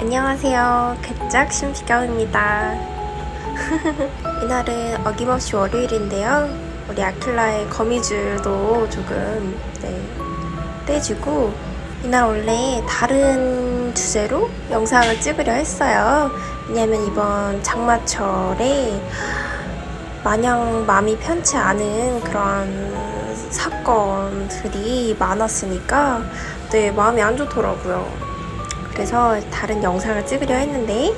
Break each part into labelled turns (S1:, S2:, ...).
S1: 안녕하세요. 개짝 심시경입니다. 이날은 어김없이 월요일인데요. 우리 아킬라의 거미줄도 조금 네, 떼주고 이날 원래 다른 주제로 영상을 찍으려 했어요. 왜냐면 이번 장마철에 마냥 마음이 편치 않은 그런 사건들이 많았으니까 네, 마음이 안 좋더라고요. 그래서 다른 영상을 찍으려 했는데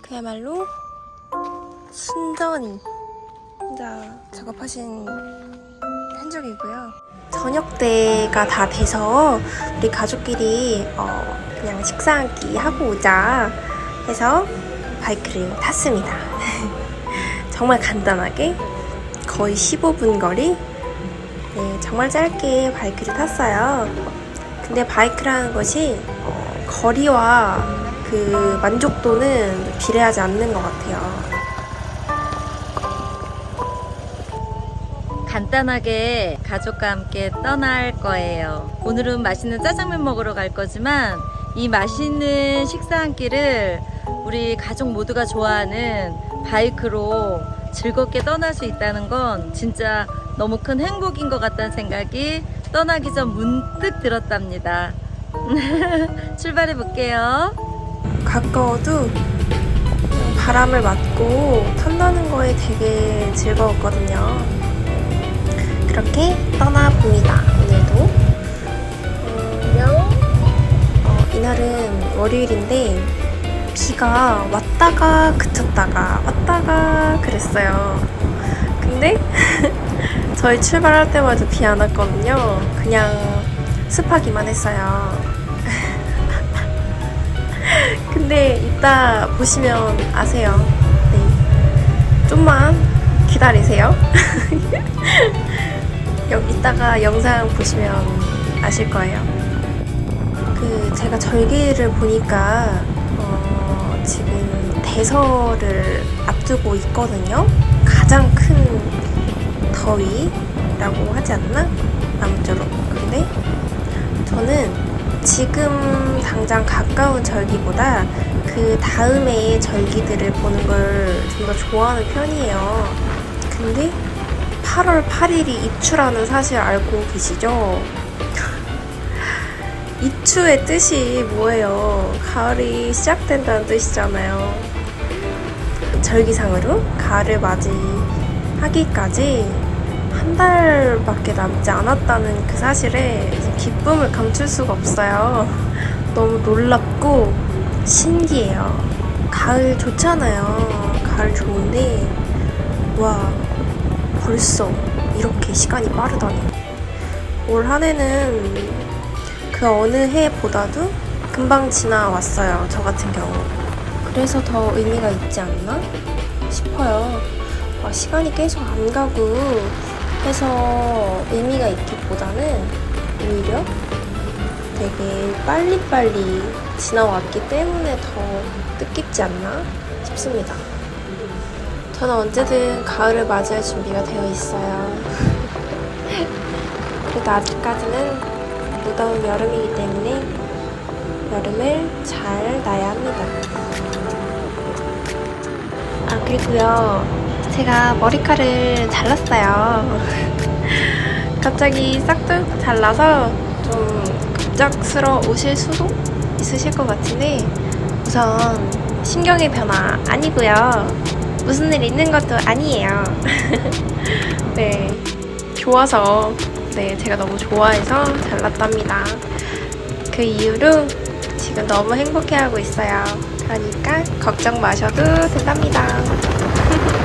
S1: 그야말로 순전히 혼자 작업하신 흔적이고요. 저녁 때가 다 돼서 우리 가족끼리 어, 그냥 식사 한 끼 하고 오자 해서 바이크를 탔습니다. 정말 간단하게 거의 15분 거리 네, 정말 짧게 바이크를 탔어요. 근데 바이크라는 것이 어, 거리와 그 만족도는 비례하지 않는 것 같아요.
S2: 간단하게 가족과 함께 떠날 거예요. 오늘은 맛있는 짜장면 먹으러 갈 거지만 이 맛있는 식사 한 끼를 우리 가족 모두가 좋아하는 바이크로 즐겁게 떠날 수 있다는 건 진짜 너무 큰 행복인 것 같다는 생각이 떠나기 전 문득 들었답니다. 출발해 볼게요.
S1: 가까워도 바람을 맞고 탄다는 거에 되게 즐거웠거든요. 그렇게 떠나봅니다. 오늘도. 안녕. 어, 이날은 월요일인데 비가 왔다가 그쳤다가 왔다가 그랬어요. 근데 저희 출발할 때마다 비 안 왔거든요. 그냥 습하기만 했어요. 근데 이따 보시면 아세요. 네. 좀만 기다리세요. 여기 이따가 영상 보시면 아실 거예요. 그 제가 절기를 보니까 어, 지금 대설을 앞두고 있거든요. 가장 큰 더위라고 하지 않나? 아무쪼록. 근데 저는 지금 당장 가까운 절기보다 그 다음에 절기들을 보는 걸 좀 더 좋아하는 편이에요. 근데 8월 8일이 입추라는 사실 알고 계시죠? 입추의 뜻이 뭐예요? 가을이 시작된다는 뜻이잖아요. 절기상으로 가을을 맞이하기까지 한 달밖에 남지 않았다는 그 사실에 기쁨을 감출 수가 없어요. 너무 놀랍고 신기해요. 가을 좋잖아요. 가을 좋은데, 와, 벌써 이렇게 시간이 빠르다니. 올 한 해는 그 어느 해보다도 금방 지나왔어요. 저 같은 경우. 그래서 더 의미가 있지 않나 싶어요. 아, 시간이 계속 안 가고 해서 의미가 있기보다는 오히려 되게 빨리빨리 지나왔기 때문에 더 뜻깊지 않나 싶습니다. 저는 언제든 가을을 맞이할 준비가 되어 있어요. 그래도 아직까지는 무더운 여름이기 때문에 여름을 잘 나야 합니다. 아, 그리고요. 제가 머리카락을 잘랐어요. 갑자기 싹둑 잘라서 좀 급작스러우실 수도 있으실 것 같은데 우선 신경의 변화 아니고요. 무슨 일 있는 것도 아니에요. 네. 좋아서 네, 제가 너무 좋아해서 잘랐답니다. 그 이후로 지금 너무 행복해하고 있어요. 그러니까 걱정 마셔도 된답니다.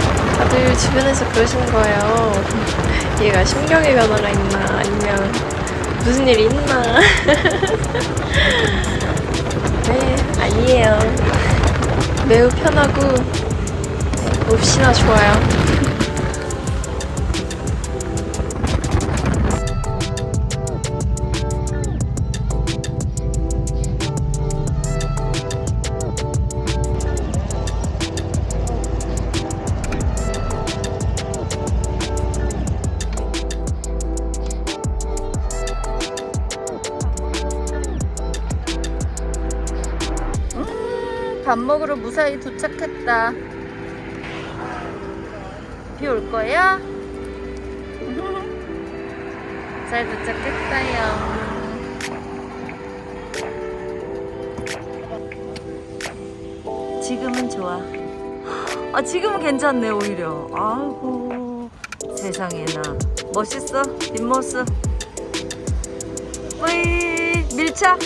S1: 다들 주변에서 그러시는 거예요. 얘가 신경의 변화가 있나 아니면 무슨 일이 있나. 네, 아니에요. 매우 편하고 네, 몹시나 좋아요.
S2: 밥 먹으러 무사히 도착했다. 비 올 거야? 잘 도착했어요. 지금은 좋아. 아, 지금은 괜찮네, 오히려. 아이고, 세상에나. 멋있어? 뒷모습. 으이, 밀착?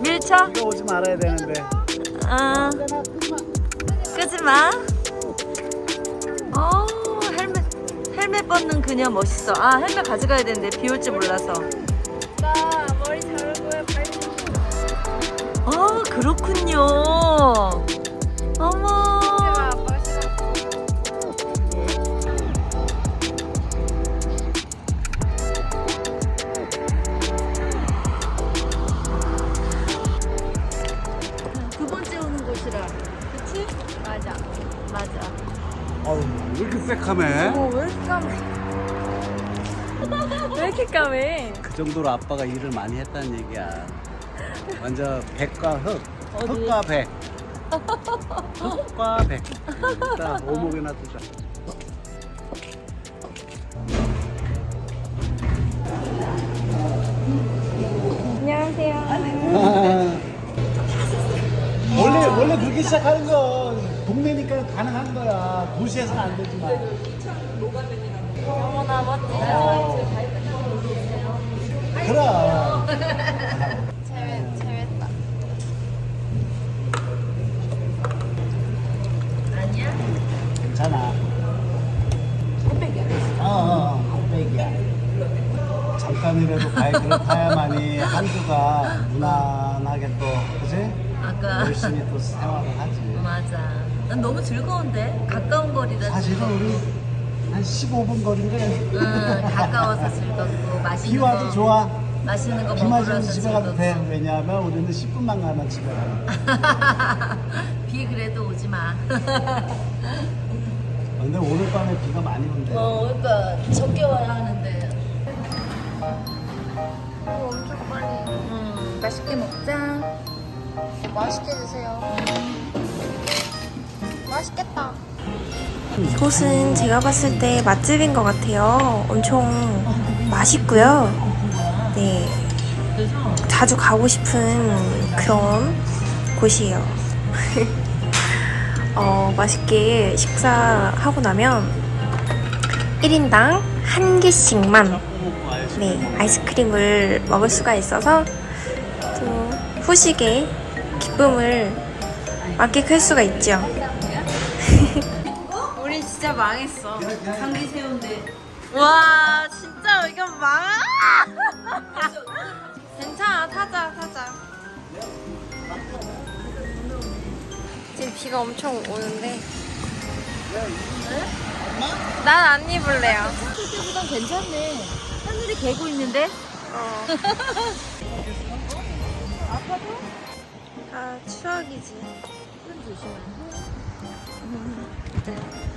S2: 밀착?
S3: 이거 오지 말아야 되는데.
S2: 아, 끄지 마. 어, 헬멧, 헬멧 벗는 그녀 멋있어. 아, 헬멧 가져가야 되는데 비 올지 몰라서.
S1: 나 머리 자르고요.
S2: 아, 그렇군요.
S3: 왜 이렇게 새카매?
S1: 어, 왜 이렇게 까매? 왜 이렇게 까매?
S3: 그 정도로 아빠가 일을 많이 했다는 얘기야. 완전 백과 흑.
S2: 어디?
S3: 흑과 백. 흑과 백. 일단 오목이나 두자.
S1: 안녕하세요.
S3: 원래 원래 그렇게 시작하는 건 동네니까 가능한 거야. 도시에서는 안 되지만.
S2: 어머나, 멋지다.
S3: 그럼.
S1: 재밌, 재밌다.
S2: 아니야?
S3: 괜찮아. 헛백이야. 어, 어, 헛백이야. 잠깐이라도 바이크를 타야만이 한두가 무난하게 또, 그지?
S2: 아까.
S3: 열심히 또.
S2: 맞아. 난 너무 즐거운데? 가까운 거리라.
S3: 사실은 우리 한 15분 거리인데
S2: 응, 가까워서 즐겁고 맛있는
S3: 비 와도
S2: 거
S3: 좋아.
S2: 맛있는 거
S3: 비 맞으면 집에 가도 돼.
S2: 즐겁고
S3: 왜냐하면 우리는 10분만 가면 집에 가.
S2: 비 그래도 오지 마.
S3: 근데 오늘 밤에 비가 많이 온대.
S2: 어, 그러니까 적게 와야 하는데.
S1: 이거 엄청 빨리.
S2: 음, 맛있게 먹자.
S1: 맛있게 드세요. 맛있겠다. 이곳은 제가 봤을 때 맛집인 것 같아요. 엄청 맛있고요. 네, 자주 가고 싶은 그런 곳이에요. 어, 맛있게 식사하고 나면 1인당 한 개씩만 네, 아이스크림을 먹을 수가 있어서 또 후식에 기쁨을 만끽할 수가 있죠. 진짜 망했어.
S2: 감기 새우인데.
S1: 와, 진짜 이거 망. 괜찮아, 타자, 타자. 지금 비가 엄청 오는데. 난 안 입을래요.
S2: 그때보단 괜찮네. 하늘이 개고 있는데?
S1: 어. 아, 추억이지.
S2: 손 조심해. 나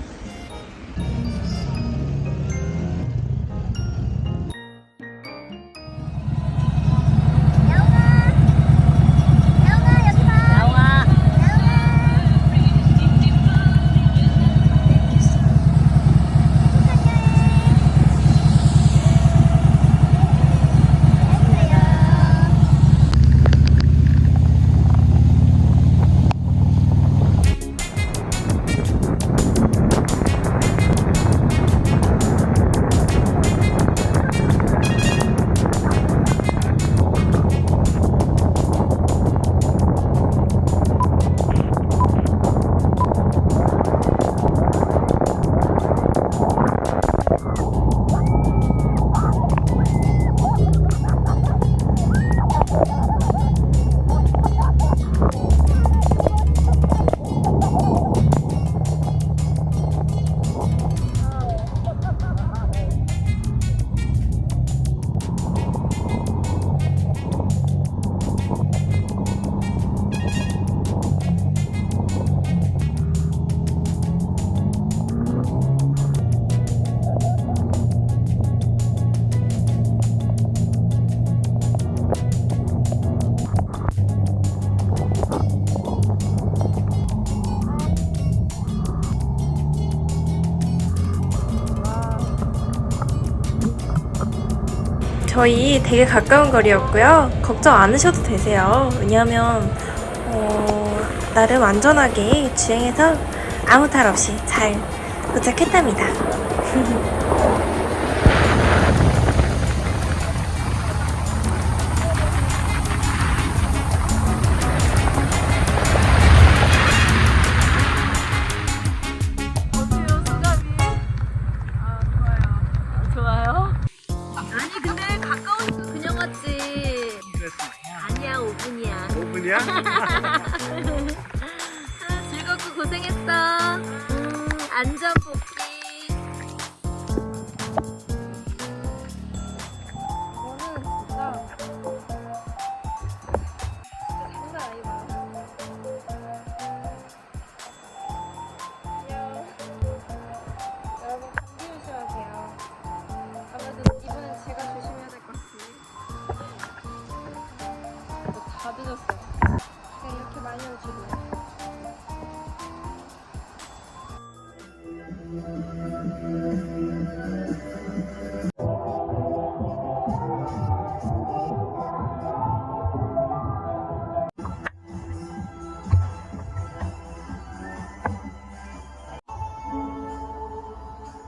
S4: 저희 되게 가까운 거리였고요. 걱정 안 하셔도 되세요. 왜냐하면 어, 나름 안전하게 주행해서 아무 탈 없이 잘 도착했답니다. 다 늦었어요. 그냥 이렇게 많이 오시고.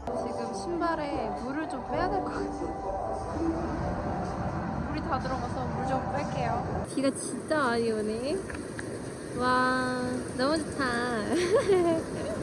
S4: 지금 신발에 물을 좀 빼야 될 것 같아요. 물이 다 들어가서 물 좀 뺄게요. 비가 진짜 많이 오네. 와, 너무 좋다.